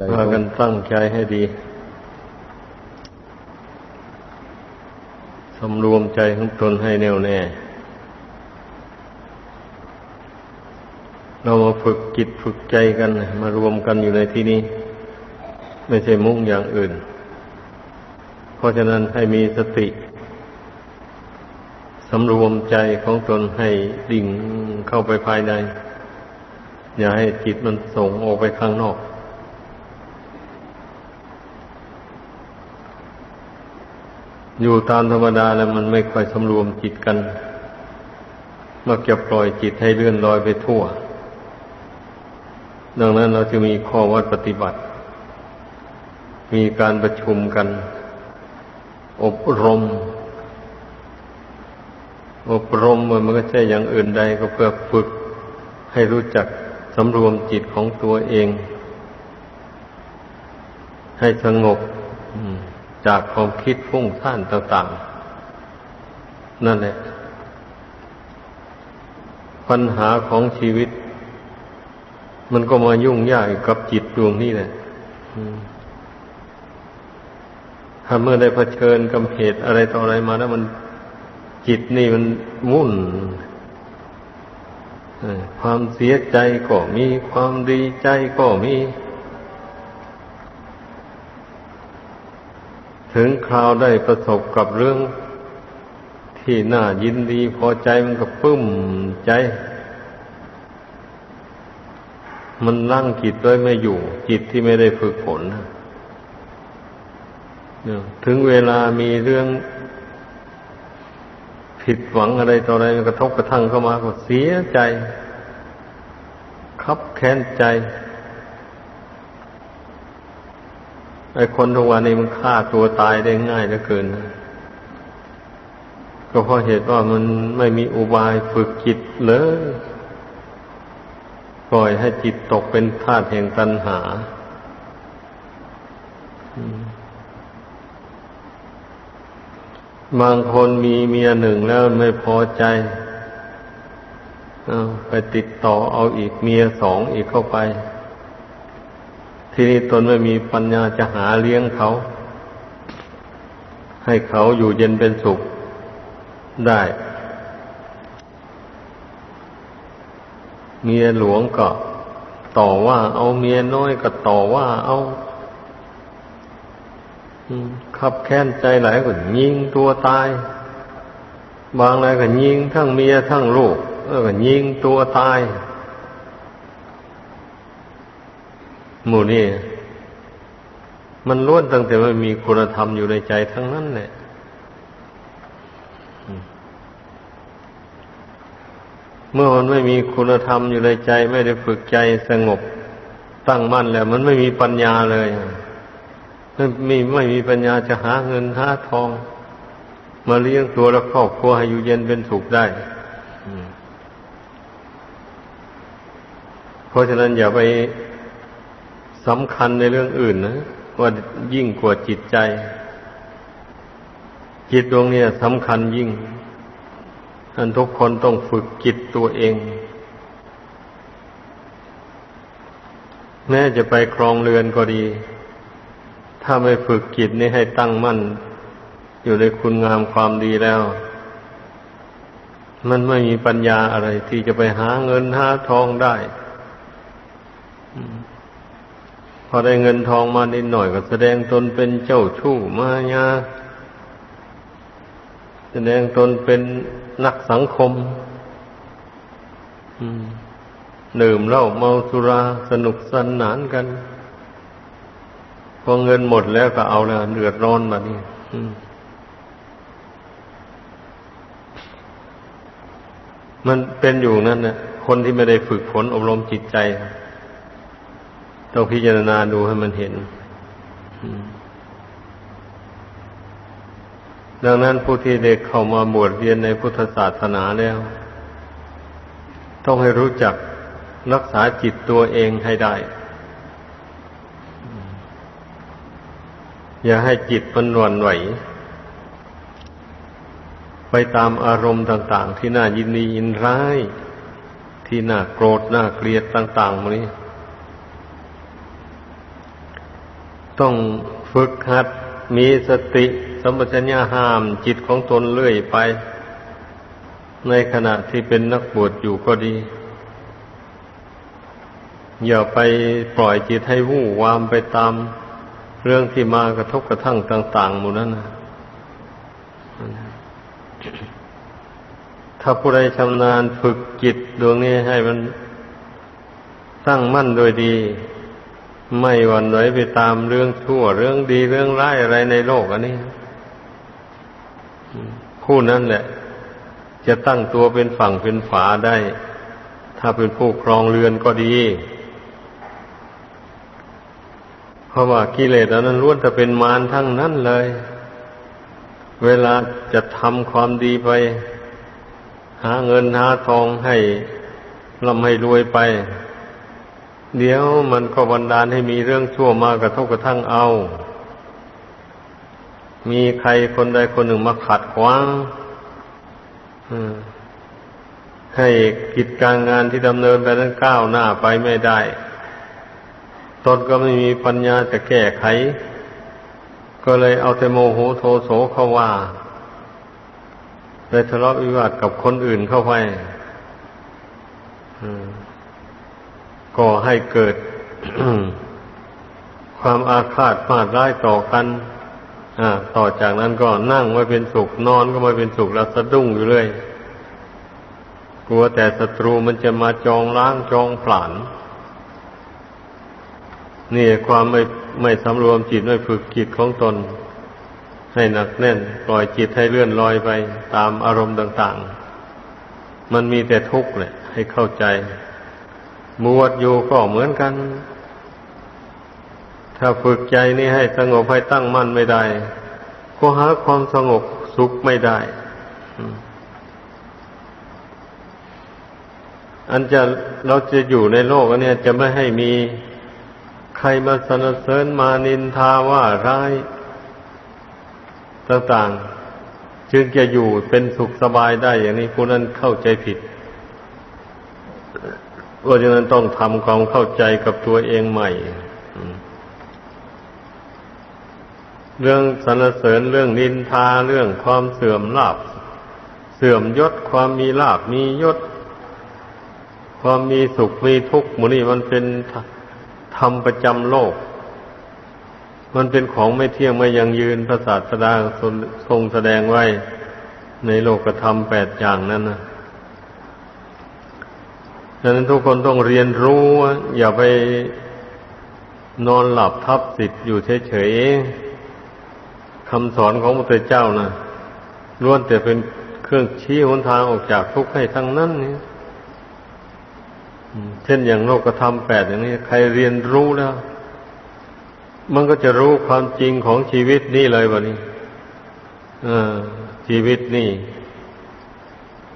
พากันตั้งใจให้ดี สำรวมใจของตนให้แน่วแน่ เรามาฝึกจิตฝึกใจกัน มารวมกันอยู่ในที่นี้ ไม่ใช่มุ่งอย่างอื่น เพราะฉะนั้นให้มีสติ สำรวมใจของตนให้ดิ่งเข้าไปภายใน อย่าให้จิตมันส่งออกไปข้างนอก อยู่ตามธรรมดาแล้วมันไม่ค่อยสำรวมจิตกันมักจะปล่อยจิตให้เลื่อนลอยไปทั่ว ดังนั้นเราจะมีข้อวัดปฏิบัติ มีการประชุมกัน อบรม อบรมมันก็ใช่อย่างอื่นใดก็เพื่อฝึกให้รู้จักสำรวมจิตของตัวเอง ให้สงบ จากความคิดฟุ้งซ่านต่างๆ นั่นแหละ ปัญหาของชีวิต มันก็มายุ่งยากกับจิตดวงนี้แหละถ้าเมื่อได้เผชิญกับเหตุอะไรต่ออะไรมาแล้วมันจิตนี่มันวุ่นความเสียใจก็มีความดีใจก็มี ถึงคราวได้ประสบกับเรื่องที่น่ายินดีพอใจมันก็ปึ้มใจ มันลั่งจิตไว้ไม่อยู่ จิตที่ไม่ได้ฝึกฝนถึงเวลามีเรื่องผิดหวังอะไรต่ออะไรกระทบกระทั่งเข้ามาก็เสียใจ คับแค้นใจ ไอ้คนทุกวันนี้มันฆ่าตัวตายได้ง่ายเหลือเกินนะก็เพราะเหตุว่ามันไม่มีอุบายฝึกจิตเลยปล่อยให้จิตตกเป็นทาสแห่งตัณหา บางคนมีเมียหนึ่งแล้วไม่พอใจอไปติดต่อเอาอีกเมียสองอีกเข้าไป ทีนี้ตนไม่มีปัญญาจะหาเลี้ยงเขา ให้เขาอยู่เย็นเป็นสุขได้ เมียหลวงก็ต่อว่า เอาเมียน้อยก็ต่อว่า เอาขับแค้นใจหลายก็ยิงตัวตาย บางรายก็ยิงทั้งเมียทั้งลูกแล้วก็ยิงตัวตาย หมู่นี่มันล้วนตั้งแต่มันมีคุณธรรมอยู่ในใจทั้งนั้นแหละเมื่อมันไม่มีคุณธรรมอยู่ในใจ ไม่ได้ฝึกใจสงบตั้งมั่นแล้ว มันไม่มีปัญญาเลยไม่มีไม่มีปัญญาจะหาเงินหาทอง มาเลี้ยงตัวและครอบครัวให้อยู่เย็นเป็นสุขได้เพราะฉะนั้นอย่าไป สำคัญในเรื่องอื่นนะว่ายิ่งกว่าจิตใจ จิตดวงนี้สำคัญยิ่งท่านทุกคนต้องฝึกจิตตัวเอง แม้จะไปครองเรือนก็ดี ถ้าไม่ฝึกจิตนี้ให้ตั้งมั่น อยู่ในคุณงามความดีแล้ว มันไม่มีปัญญาอะไรที่จะไปหาเงินหาทองได้ พอได้เงินทองมานิดหน่อยก็แสดงตนเป็นเจ้าชู้มายาแสดงตนเป็นนักสังคมดื่มเหล้าเมาสุราสนุกสนานกัน พอเงินหมดแล้วก็เอาแล้วเดือดร้อนมานี่มันเป็นอยู่นั่นนะคนที่ไม่ได้ฝึกฝนอบรมจิตใจ ต้องพิจารณาดูให้มันเห็น ดังนั้นผู้ที่เด็กเข้ามาบวชเรียนในพุทธศาสนาแล้ว ต้องให้รู้จักรักษาจิตตัวเองให้ได้ อย่าให้จิตมันหวั่นไหว ไปตามอารมณ์ต่าง ๆ ที่น่ายินดียินร้าย ที่น่าโกรธน่าเกลียดต่างๆมานี้ ต้องฝึกหัดมีสติสมปชัญญะห้ามจิตของตนเรื่อยไป ในขณะที่เป็นนักบวชอยู่ก็ดี อย่าไปปล่อยจิตให้วู่วามไปตามเรื่องที่มากระทบกระทั่งต่างๆหมู่นั้นนะถ้าผู้ใดชำนาญฝึกจิตดวงนี้ให้มันตั้งมั่นโดยดี ไม่หวั่นไหวไปตามเรื่องชั่วเรื่องดีเรื่องร้ายอะไรในโลกอันนี้ผู้นั้นแหละ จะตั้งตัวเป็นฝั่งเป็นฝาได้ ถ้าเป็นผู้ครองเรือนก็ดี เพราะว่ากิเลสอันนั้นล้วนจะเป็นมารทั้งนั้นเลย เวลาจะทำความดีไป หาเงินหาทองให้ร่ำให้รวยไป เดี๋ยวมันก็บันดาลให้มีเรื่องชั่วมากระทบกระทั่งเอา มีใครคนใดคนหนึ่งมาขัดขวางให้กิจการงานที่ดำเนินไปนั้นก้าวหน้าไปไม่ได้ ตนก็ไม่มีปัญญาจะแก้ไข ก็เลยเอาแต่โมโหโทโสเขาว่าเลยทะเลาะวิวาทกับคนอื่นเข้าไป ก็ให้เกิด ความอาฆาตมาดร้ายต่อกันอต่อจากนั้นก็นั่งไม่เป็นสุข นอนก็ไม่เป็นสุขแล้วสะดุ้งอยู่เลยกลัวแต่ศัตรูมันจะมาจองล้างจองผลาญนี่ความไม่ไม่สำรวมจิตไม่ฝึกจิตของตน ให้หนักแน่น ปล่อยจิตให้เลื่อนลอยไป ตามอารมณ์ต่าง ๆ มันมีแต่ทุกข์แหละให้เข้าใจ บวชอยู่ก็เหมือนกัน ถ้าฝึกใจนี่ให้สงบให้ตั้งมั่นไม่ได้ ก็หาความสงบสุขไม่ได้ อันจะเราจะอยู่ในโลกอันนี้จะไม่ให้มีใครมาสนเสริญมานินทาว่าร้ายต่างๆ จึงจะอยู่เป็นสุขสบายได้อย่างนี้ผู้นั้นเข้าใจผิด เพราะฉะนั้นต้องทำความเข้าใจกับตัวเองใหม่ เรื่องสรรเสริญเรื่องนินทาเรื่องความเสื่อมลาบ เสื่อมยศความมีลาบมียศ ความมีสุขมีทุกข์มูนี่มันเป็นธรรมประจำโลก มันเป็นของไม่เที่ยงไม่ยังยืนพระศาสดาทรงแสดงไว้ในโลกธรรมแปดอย่างนั้นนะ ดังนั้นทุกคนต้องเรียนรู้ อย่าไปนอนหลับทับสิทธิ์อยู่เฉยๆคำสอนของพระพุทธเจ้านะล้วนแต่เป็นเครื่องชี้หนทางออกจากทุกข์ให้ทั้งนั้นนี่เช่นอย่างโลกธรรมแปดอย่างนี้ ใครเรียนรู้แล้ว มันก็จะรู้ความจริงของชีวิตนี่เลยวันนี้ชีวิตนี่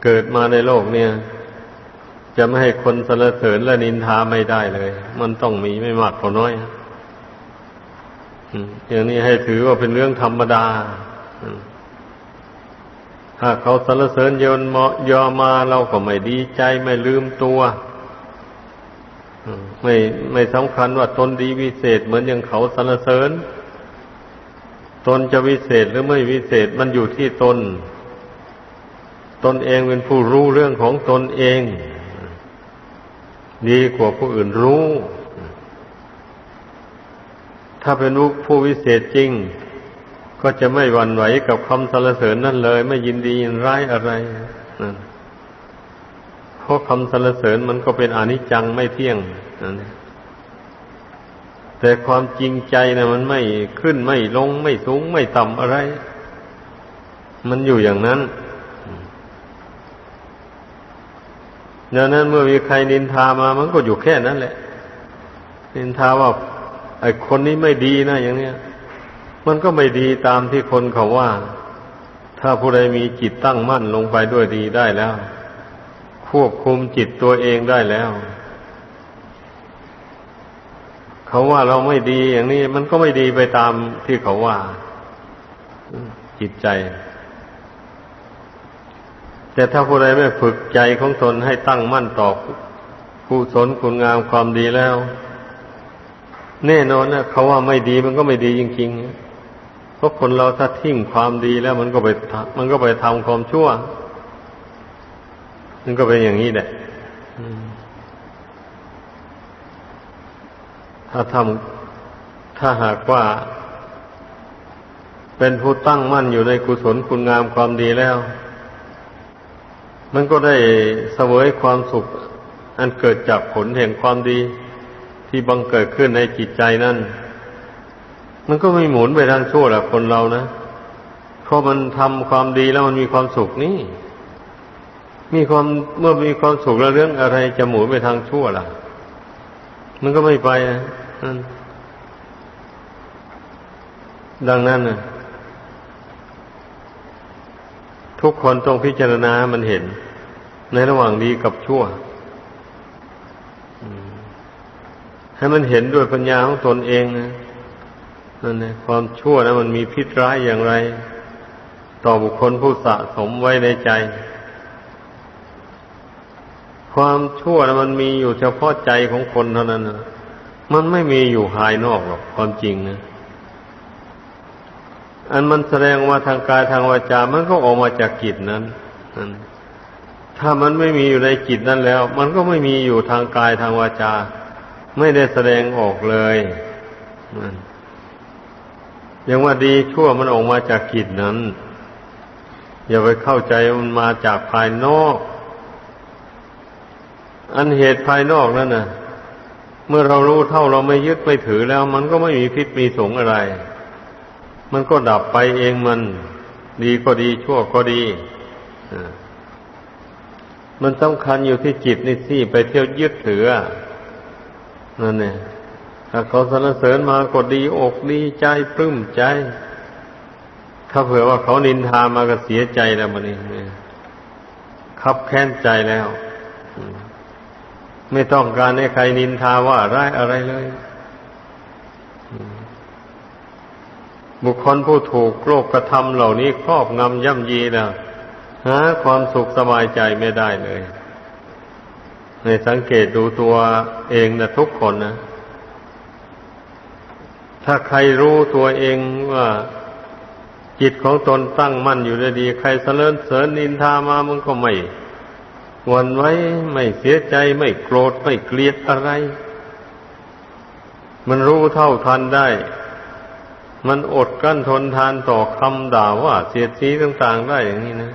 เกิดมาในโลกเนี่ย จะไม่ให้คนสรรเสริญและนินทาไม่ได้เลย มันต้องมีไม่มากก็น้อยอย่างนี้ให้ถือว่าเป็นเรื่องธรรมดาถ้าเขาสรรเสริญยนมยอมาเราก็ไม่ดีใจไม่ลืมตัวไม่ไม่สำคัญว่าตนดีวิเศษเหมือนอย่างเขาสรรเสริญ ตนจะวิเศษหรือไม่วิเศษมันอยู่ที่ตน ตนเองเป็นผู้รู้เรื่องของตนเอง ดีกว่าผู้อื่นรู้ ถ้าเป็นผู้วิเศษจริง ก็จะไม่หวั่นไหวกับคำสรรเสริญนั่นเลย ไม่ยินดียินร้ายอะไรนั่นเพราะคำสรรเสริญมันก็เป็นอนิจจังไม่เที่ยงแต่ความจริงใจนะมันไม่ขึ้นไม่ลงไม่สูงไม่ต่ำอะไร มันอยู่อย่างนั้น ดังนั้นเมื่อมีใครนินทามามันก็อยู่แค่นั้นแหละ นินทาว่าไอ้คนนี้ไม่ดีนะอย่างเนี้ย มันก็ไม่ดีตามที่คนเขาว่า ถ้าผู้ใดมีจิตตั้งมั่นลงไปด้วยดีได้แล้ว ควบคุมจิตตัวเองได้แล้ว เขาว่าเราไม่ดีอย่างนี้ มันก็ไม่ดีไปตามที่เขาว่า จิตใจ แต่ถ้าผู้ใดไม่ฝึกใจของตนให้ตั้งมั่นต่อผู้สนคุณงามความดีแล้ว แน่นอนนะเขาว่าไม่ดีมันก็ไม่ดีจริงๆเพราะคนเราถ้าทิ้งความดีแล้วมันก็ไปทำมันก็ไปทำความชั่ว มันก็เป็นอย่างนี้แหละถ้าทำถ้าหากว่าเป็นผู้ตั้งมั่นอยู่ในกุศลคุณงามความดีแล้ว มันก็ได้เสวยความสุข อันเกิดจากผลแห่งความดีที่บังเกิดขึ้นในจิตใจนั่น มันก็ไม่หมุนไปทางชั่วแหละคนเรานะ เพราะมันทำความดีแล้วมันมีความสุขนี่มีความเมื่อมีความสุขแล้วเรื่องอะไรจะหมุนไปทางชั่วล่ะ มันก็ไม่ไปนะดังนั้นนะ ทุกคนต้องพิจารณามันเห็น ในระหว่างดีกับชั่วให้มันเห็นด้วยปัญญาของตนเองนะนั่นนะความชั่วนะมันมีพิษร้ายอย่างไร ต่อบุคคลผู้สะสมไว้ในใจ ความชั่วนะมันมีอยู่เฉพาะใจของคนเท่านั้นนะมันไม่มีอยู่ภายนอกหรอกความจริงนะ อันมันแสดงว่าทางกายทางวาจา มันก็ออกมาจากจิตนั้นถ้ามันไม่มีอยู่ในจิตนั้นแล้ว มันก็ไม่มีอยู่ทางกายทางวาจา ไม่ได้แสดงออกเลยยังว่าดีชั่วมันออกมาจากจิตนั้น อย่าไปเข้าใจมันมาจากภายนอก อันเหตุภายนอกนั่นน่ะ เมื่อเรารู้เท่าเราไม่ยึดไม่ถือแล้ว มันก็ไม่มีพิษมีสงอะไร มันก็ดับไปเองมัน ดีก็ดีชั่วก็ดีมันสำคัญอยู่ที่จิตนี่สิไปเที่ยวยึดถือนั่นเนี่ยถ้าเขาสรรเสริญมาก็ดีอกดีใจปลื้มใจ ถ้าเผื่อว่าเขานินทามาก็เสียใจแล้วมันนี่ขับแค้นใจแล้ว ไม่ต้องการให้ใครนินทาว่าร้ายอะไรเลย บุคคลผู้ถูกโลกกระทำเหล่านี้ครอบงำย่ำยีแล้วหาความสุขสบายใจไม่ได้เลย ในสังเกตดูตัวเองนะทุกคนนะ ถ้าใครรู้ตัวเองว่าจิตของตนตั้งมั่นอยู่ได้ดี ใครเสริญเสริญนินทามามันก็ไม่หวันไว้ไม่เสียใจไม่โกรธไม่เกลียดอะไร มันรู้เท่าทันได้ มันอดกั้นทนทานต่อคำด่าว่าเสียดสีต่างๆได้อย่างนี้นะ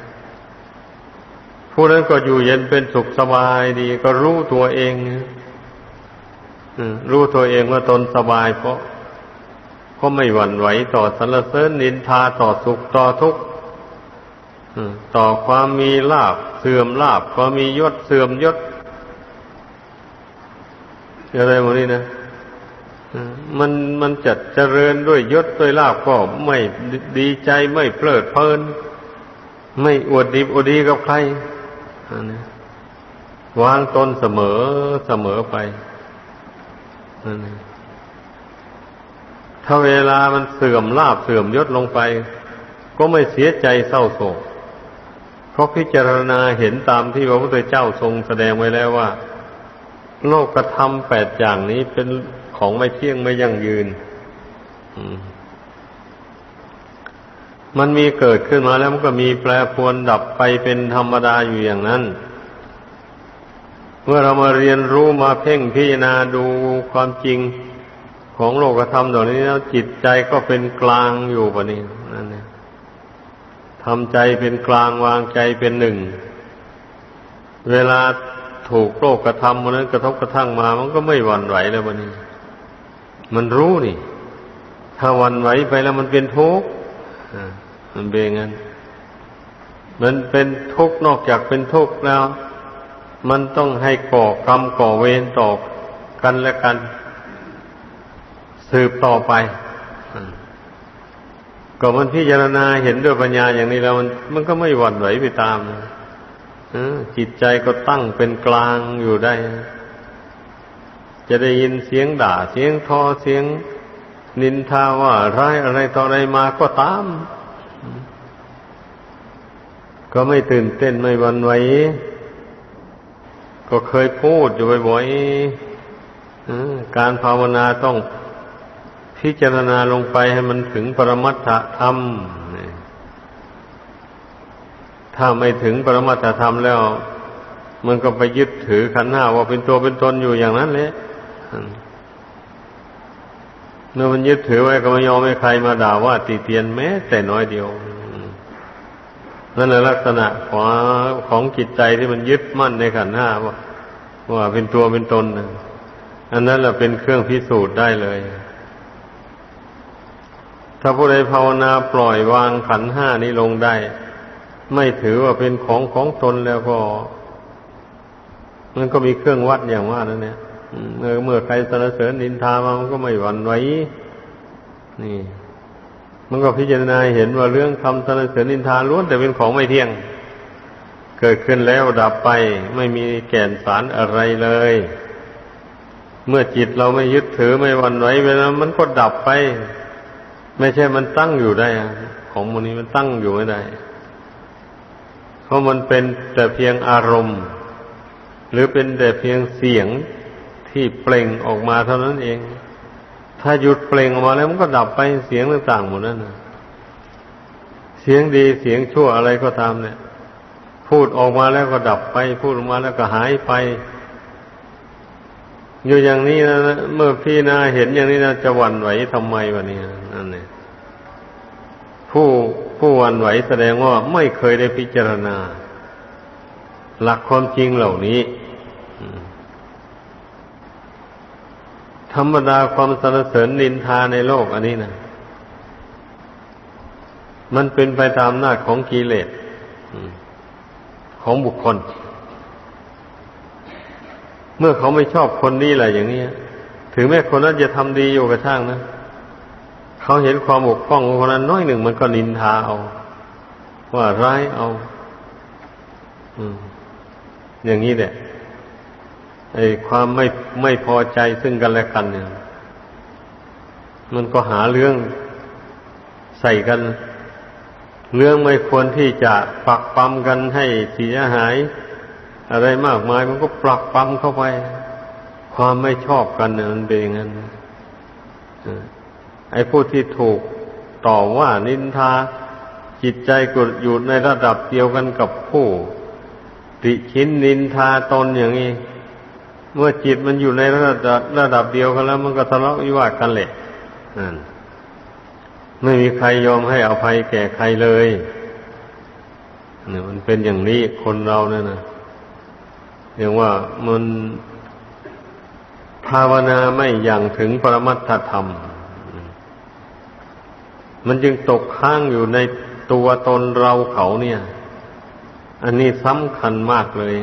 ผู้นั้นก็อยู่เย็นเป็นสุขสบายดี ก็รู้ตัวเองอืมรู้ตัวเองว่าตนสบายเพราะก็ไม่หวั่นไหวต่อสรรเสริญนินทาต่อสุขต่อทุกข์ต่อความมีลาบเสื่อมลาบความมียศเสื่อมยศอะไรหมดนี้นะ มันมันจัดเจริญด้วยยศด้วยลาบก็ไม่ดีใจไม่เพลิดเพลิน ไม่อวดดีอวดดีกับใครอันนี้วางตนเสมอเสมอไปนั่นถ้าเวลามันเสื่อมลาบเสื่อมยศลงไป ก็ไม่เสียใจเศร้าโศกเพราะพิจารณาเห็นตามที่พระพุทธเจ้าทรงแสดงไว้แล้วว่า โลกกระทำแปดอย่างนี้เป็น ของไม่เที่ยงไม่ยั่งยืนมันมีเกิดขึ้นมาแล้วมันก็มีแปรปรวนดับไปเป็นธรรมดาอยู่อย่างนั้น เมื่อเรามาเรียนรู้มาเพ่งพิจารณาดูความจริงของโลกธรรมเหล่านี้แล้วจิตใจก็เป็นกลางอยู่ปะนี้นั่นเนี่ยทำใจเป็นกลางวางใจเป็นหนึ่ง เวลาถูกโลกกระทำมันนั้นกระทบกระทั่งมา มันก็ไม่หวั่นไหวแล้วปะนี้ มันรู้นี่ ถ้าวันไหวไปแล้วมันเป็นทุกข์มันเป็นงั้น มันเป็นทุกข์นอกจากเป็นทุกข์แล้ว มันต้องให้ก่อกรรมก่อเวรต่อกันและกัน สืบต่อไปก็มันพิจารณาเห็นด้วยปัญญาอย่างนี้แล้ว มันมันก็ไม่หวั่นไหวไปตามจิตใจก็ตั้งเป็นกลางอยู่ได้ จะได้ยินเสียงด่าเสียงทอเสียง นินทาว่าร้ายอะไรต่ออะไรมาก็ตาม ก็ไม่ตื่นเต้นไม่วันไหวก็เคยพูดอยู่บ่อยๆการภาวนาต้องพิจารณาลงไปให้มันถึงปรมัตถธรรม ถ้าไม่ถึงปรมัตถธรรมแล้ว มันก็ไปยึดถือขันธ์ห้าว่าเป็นตัวเป็นตนอยู่อย่างนั้นแหละ เมื่อมันยึดถือไว้ก็ไม่ยอมให้ใครมาด่าว่าติเตียนแม้ แต่น้อยเดียวนั่นแหละลักษณะของของจิตใจที่มันยึดมั่นในขันธ์ห้าว่าว่าเป็นตัวเป็นตนอันนั้นแหละเป็นเครื่องพิสูจน์ได้เลย ถ้าผู้ใดภาวนาปล่อยวางขันธ์ห้านี้ลงได้ ไม่ถือว่าเป็นของของตนแล้วก็ มันก็มีเครื่องวัดอย่างว่านั่นเนี่ย เมื่อเมื่อใครสรรเสริญนินทามามันก็ไม่หวั่นไหวนี่ มันก็พิจารณาเห็นว่าเรื่องคำสรรเสริญนินทาล้วนแต่เป็นของไม่เที่ยง เกิดขึ้นแล้วดับไป ไม่มีแก่นสารอะไรเลย เมื่อจิตเราไม่ยึดถือไม่หวั่นไหวไปแล้วมันก็ดับไป ไม่ใช่มันตั้งอยู่ได้ของมันนี้มันตั้งอยู่ไม่ได้เพราะมันเป็นแต่เพียงอารมณ์ หรือเป็นแต่เพียงเสียง ที่เปล่งออกมาเท่านั้นเอง ถ้าหยุดเปล่งออกมาแล้วมันก็ดับไปเสียงต่างๆหมดนั่นนะเสียงดีเสียงชั่วอะไรก็ตามเนี่ย พูดออกมาแล้วก็ดับไป พูดออกมาแล้วก็หายไป อยู่อย่างนี้นะเมื่อพี่นาเห็นอย่างนี้นะจะหวั่นไหวทำไมวะเนี่ยนั่นเนี่ยผู้ผู้หวั่นไหวแสดงว่าไม่เคยได้พิจารณา หลักความจริงเหล่านี้ ธรรมดาความสรรเสริญนินทาในโลกอันนี้นะมันเป็นไปตามหน้าของกิเลสของบุคคล เมื่อเขาไม่ชอบคนนี้แหละอย่างนี้ถึงแม้คนนั้นจะทำดีอยู่กับช่างนะเขาเห็นความบกพร่องของคนนั้นน้อยหนึ่งมันก็นินทาเอา ว่าร้ายเอาอย่างนี้แหละ ความไม่ไม่พอใจซึ่งกันและกันเนี่ย มันก็หาเรื่องใส่กัน เรื่องไม่ควรที่จะปักปั๊มกันให้เสียหาย อะไรมากมายมันก็ปลักปั๊มเข้าไป ความไม่ชอบกันเนี่ยมันเป็นอย่างนั้นไอ้ผู้ที่ถูกต่อว่านินทาจิตใจก็อยู่ในระดับเดียวกันกับผู้ติชินนินทาตนอย่างนี้ เมื่อจิตมันอยู่ในระดับระดับเดียวกันแล้ว มันก็ทะเลาะวิวาทกันแหละนั่นไม่มีใครยอมให้อภัยแก่ใครเลยเนี่ยมันเป็นอย่างนี้คนเราเนี่ยนะอย่างว่ามันภาวนาไม่อย่างถึงปรมัตถธรรม มันจึงตกค้างอยู่ในตัวตนเราเขาเนี่ย อันนี้สำคัญมากเลย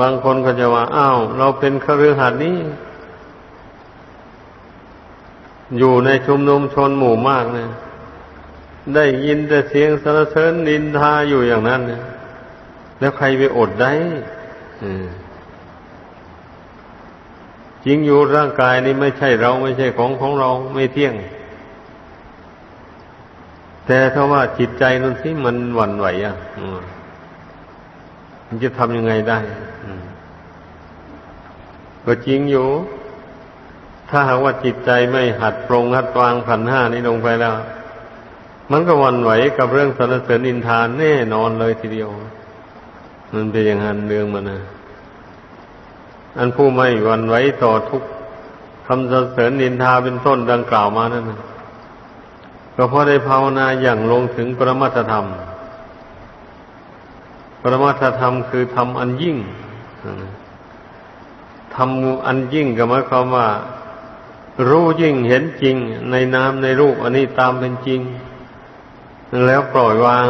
บางคนก็จะว่าอ้าว เราเป็นคฤหัสถ์นี้อยู่ในชุมนุมชนหมู่มากเนี่ย ได้ยินแต่เสียงสรรเสริญนินทาอยู่อย่างนั้นเนี่ยแล้วใครไปอดได้จริงอยู่ร่างกายนี้ไม่ใช่เราไม่ใช่ของของเราไม่เที่ยง แต่ถ้าว่าจิตใจนั่นสิมันหวั่นไหวอะ มันจะทำยังไงได้ก็จริงอยู่ ถ้าหากว่าจิตใจไม่หัดปรงหัดวางขันห้านี้ลงไปแล้ว มันก็วันไหวกับเรื่องสรรเสริญอินทานแน่นอนเลยทีเดียว มันเป็นอย่างนั้นเรื่องมันนะอันผู้ไม่วันไหวต่อทุกคำสรรเสริญนินทาเป็นต้นดังกล่าวมานั่นนะก็เพราะได้ภาวนาอย่างลงถึงปรมัตธรรม ปรมัตธรรมคือธรรมอันยิ่งทำอันยิ่งก็หมายความว่า รู้ยิ่งเห็นจริง ในนามในรูป อันนี้ตามเป็นจริง แล้วปล่อยวาง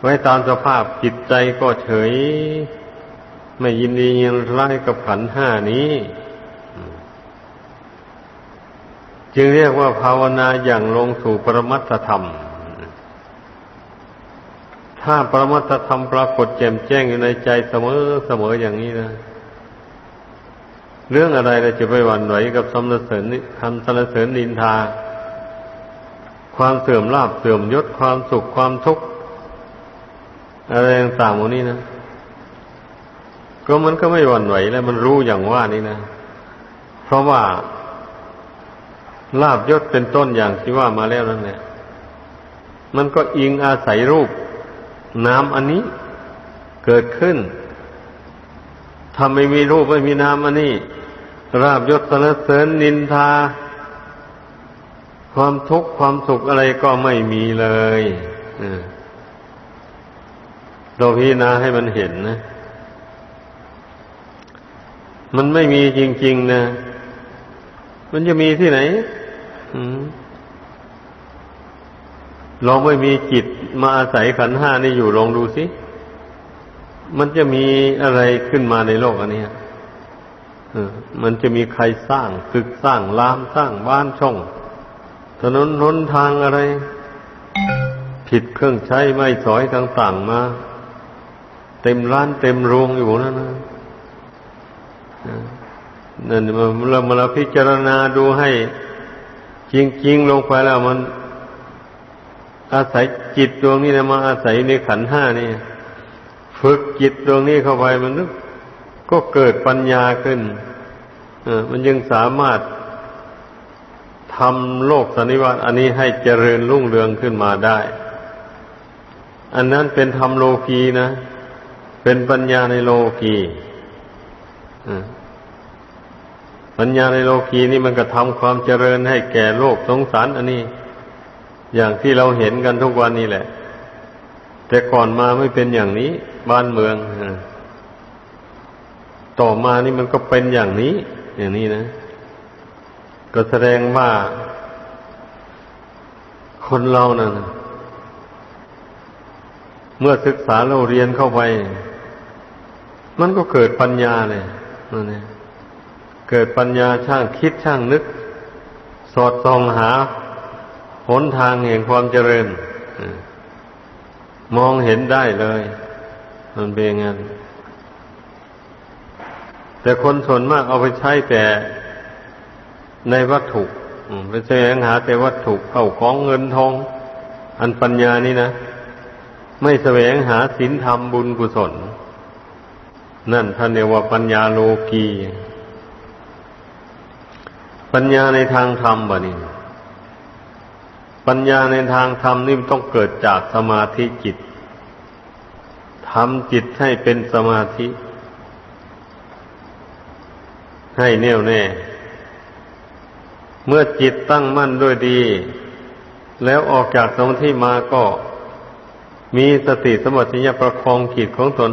ไว้ตามสภาพจิตใจก็เฉย ไม่ยินดียินร้ายกับขันห้านี้ จึงเรียกว่าภาวนาอย่างลงสู่ปรมัตธรรม ถ้าปรมัตธรรมปรากฏแจ่มแจ้งอยู่ในใจเสมอเสมออย่างนี้นะ เรื่องอะไรเราจะไปหวั่นไหวกับสรรเสริญคำสรรเสริญนินทา ความเสื่อมลาบเสื่อมยศความสุขความทุกข์อะไรต่างๆหมดนี้นะก็มันก็ไม่หวั่นไหวแล้วมันรู้อย่างว่านี่นะ เพราะว่าลาบยศเป็นต้นอย่างที่ว่ามาแล้วนั่นแหละมันก็อิงอาศัยรูป นามอันนี้เกิดขึ้นถ้าไม่มีรูปไม่มีนามอันนี้ราบยศสรรเสริญนินทา ความทุกข์ความสุขอะไรก็ไม่มีเลยเราพิจารณาให้มันเห็นนะ มันไม่มีจริง ๆ นะ มันจะมีที่ไหนลองไม่มีจิต มาอาศัยขันห้านี่อยู่ลองดูสิ มันจะมีอะไรขึ้นมาในโลกอันนี้มันจะมีใครสร้างตึกสร้างรามสร้างบ้านช่อง ถนนหนทางอะไร ผิดเครื่องใช้ไม่สอยต่างๆมา เต็มร้านเต็มโรงอยู่นั่นนะนั่นเรามาเราพิจารณาดูให้จริง ๆ ลงไปแล้วมัน อาศัยจิตดวงนี้นะมาอาศัยในขันห้านี่ฝึกจิตดวงนี้เข้าไปมันก็เกิดปัญญาขึ้นมันยังสามารถทำโลกสันนิวาตอันนี้ให้เจริญรุ่งเรืองขึ้นมาได้ อันนั้นเป็นธรรมโลกีนะ เป็นปัญญาในโลกีปัญญาในโลกีนี่มันก็ทำความเจริญให้แก่โลกสงสารอันนี้ อย่างที่เราเห็นกันทุกวันนี้แหละ แต่ก่อนมาไม่เป็นอย่างนี้ บ้านเมืองต่อมานี่มันก็เป็นอย่างนี้ อย่างนี้นะ ก็แสดงว่า คนเรานะ่ะเมื่อศึกษาเราเรียนเข้าไป มันก็เกิดปัญญาเลยนั่นเองเกิดปัญญาช่างคิดช่างนึก สอดส่องหา หนทางแห่งความเจริญมองเห็นได้เลย มันเป็นงั้นแต่คนส่วนมากเอาไปใช้แต่ในวัตถุไปแสวงหาแต่วัตถุเข้าของเงินทอง อันปัญญานี่นะ ไม่แสวงหาศีลธรรมบุญกุศล นั่นท่านเรียกว่าปัญญาโลกีปัญญาในทางธรรมบ่นี่ ปัญญาในทางธรรมนี่ต้องเกิดจากสมาธิจิตทำจิตให้เป็นสมาธิ ให้แน่วแน่ เมื่อจิตตั้งมั่นด้วยดี แล้วออกจากสมาธิมาก็มีสติสมัติญญาประคองจิตของตน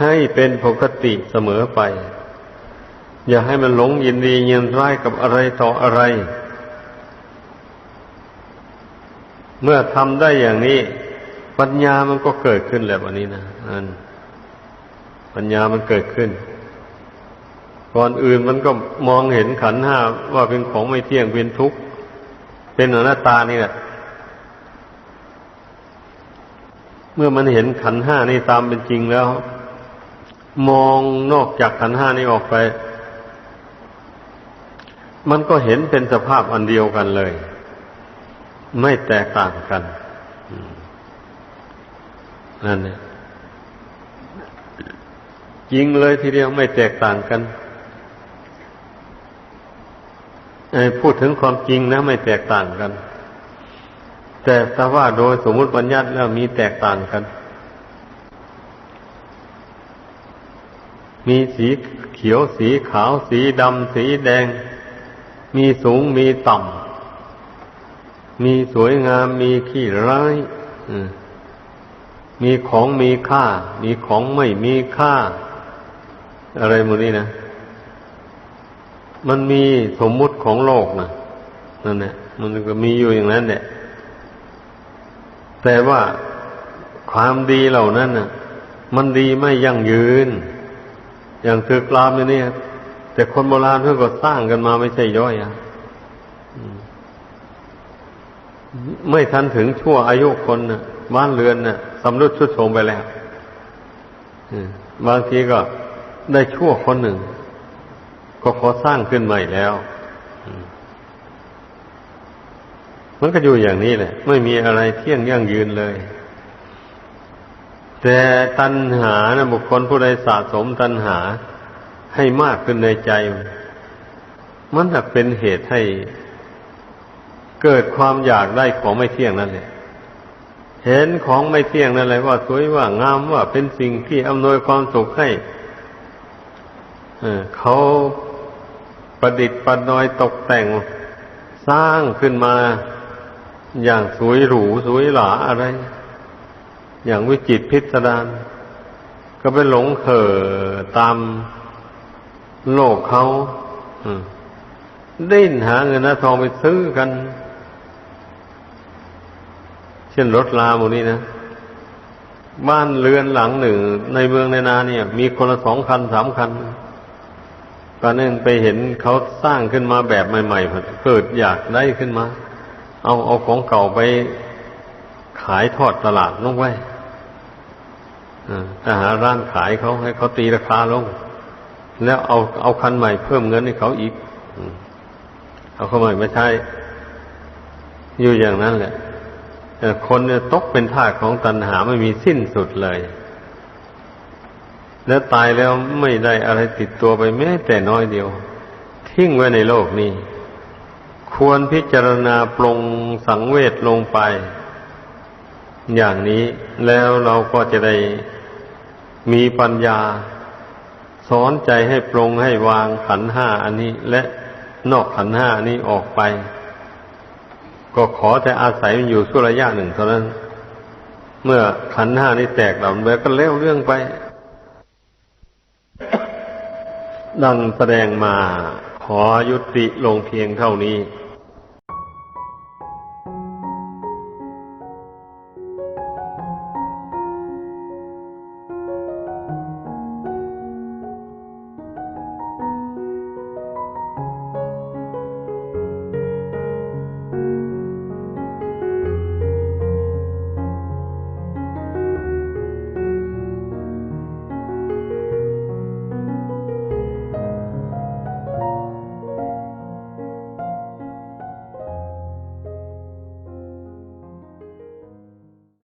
ให้เป็นปกติเสมอไป อย่าให้มันหลงยินดียินร้ายกับอะไรต่ออะไร เมื่อทำได้อย่างนี้ ปัญญามันก็เกิดขึ้นแล้ววันนี้นะนั่นปัญญามันเกิดขึ้น ก่อนอื่นมันก็มองเห็นขันห้าว่าเป็นของไม่เที่ยงเป็นทุกข์เป็นอนัตตานี่แหละเมื่อมันเห็นขันห้านี่ตามเป็นจริงแล้ว มองนอกจากขันห้านี้ออกไป มันก็เห็นเป็นสภาพอันเดียวกันเลย ไม่แตกต่างกันนั่นเนี่ยจริงเลยทีเดียวไม่แตกต่างกันพูดถึงความจริงนะ ไม่แตกต่างกัน แต่ถ้าว่าโดยสมมุติปัญญัติแล้วมีแตกต่างกัน มีสีเขียวสีขาวสีดำสีแดง มีสูงมีต่ำ มีสวยงามมีขี้ร้ายมีของมีค่า มีของไม่มีค่า อะไรมูนี้นะ มันมีสมมุติของโลกนะนั่นแหละมันก็มีอยู่อย่างนั้นแหละแต่ว่าความดีเหล่านั้นน่ะ มันดีไม่ยั่งยืน อย่างตึกรามนี่แต่คนโบราณเพื่อก็สร้างกันมาไม่ใช่ย่อยอะ ไม่ทันถึงชั่วอายุคนนะบ้านเรือนนะ่ะสำรุดชุดโทมไปแล้วบางทีก็ได้ชั่วคนหนึ่ง ก็ขอสร้างขึ้นใหม่แล้ว มันก็อยู่อย่างนี้แหละ ไม่มีอะไรเที่ยงยั่งยืนเลย แต่ตัณหานะบุคคลผู้ใดสะสมตัณหาให้มากขึ้นในใจ มันจะเป็นเหตุให้ เกิดความอยากได้ของไม่เที่ยงนั่นแหละเห็นของไม่เที่ยงนั่นแหละว่าสวยว่างามว่าเป็นสิ่งที่อำนวยความสุขให้เขาประดิษฐ์ประดอยตกแต่งสร้างขึ้นมาอย่างสวยหรูสวยหราอะไร อย่างวิจิตรพิสดารก็ไปหลงเข่อตามโลกเขาดิ้นหาเงินหาทองไปซื้อกัน เช่นรถลาหมูนี้นะ บ้านเรือนหลังหนึ่ง ในเมืองในนาเนี่ย มีคนละสองคันสามคันตอนนึงไปเห็นเขาสร้างขึ้นมาแบบใหม่ๆเกิดอยากได้ขึ้นมา เอาเอาของเก่าไปขายทอดตลาดลงไว้ถ้าหาร้านขายเขาให้เขาตีราคาลง แล้วเอาเอาคันใหม่เพิ่มเงินให้เขาอีก เอาคันใหม่มาใช้ อยู่อย่างนั้นแหละ คนเนี่ยตกเป็นทาสของตัณหาไม่มีสิ้นสุดเลย แล้วตายแล้วไม่ได้อะไรติดตัวไปแม้แต่น้อยเดียว ทิ้งไว้ในโลกนี้ ควรพิจารณาปรงสังเวชลงไป อย่างนี้แล้วเราก็จะได้มีปัญญา สอนใจให้ปรงให้วางขันห้าอันนี้ และนอกขันห้านี้ออกไป ก็ขอแต่อาศัยมันอยู่ชั่วระยะหนึ่งเท่านั้น เมื่อขันห้านี้แตกดับไปก็เลี้ยวเรื่องไป ดังแสดงมาขอยุติลงเพียงเท่านี้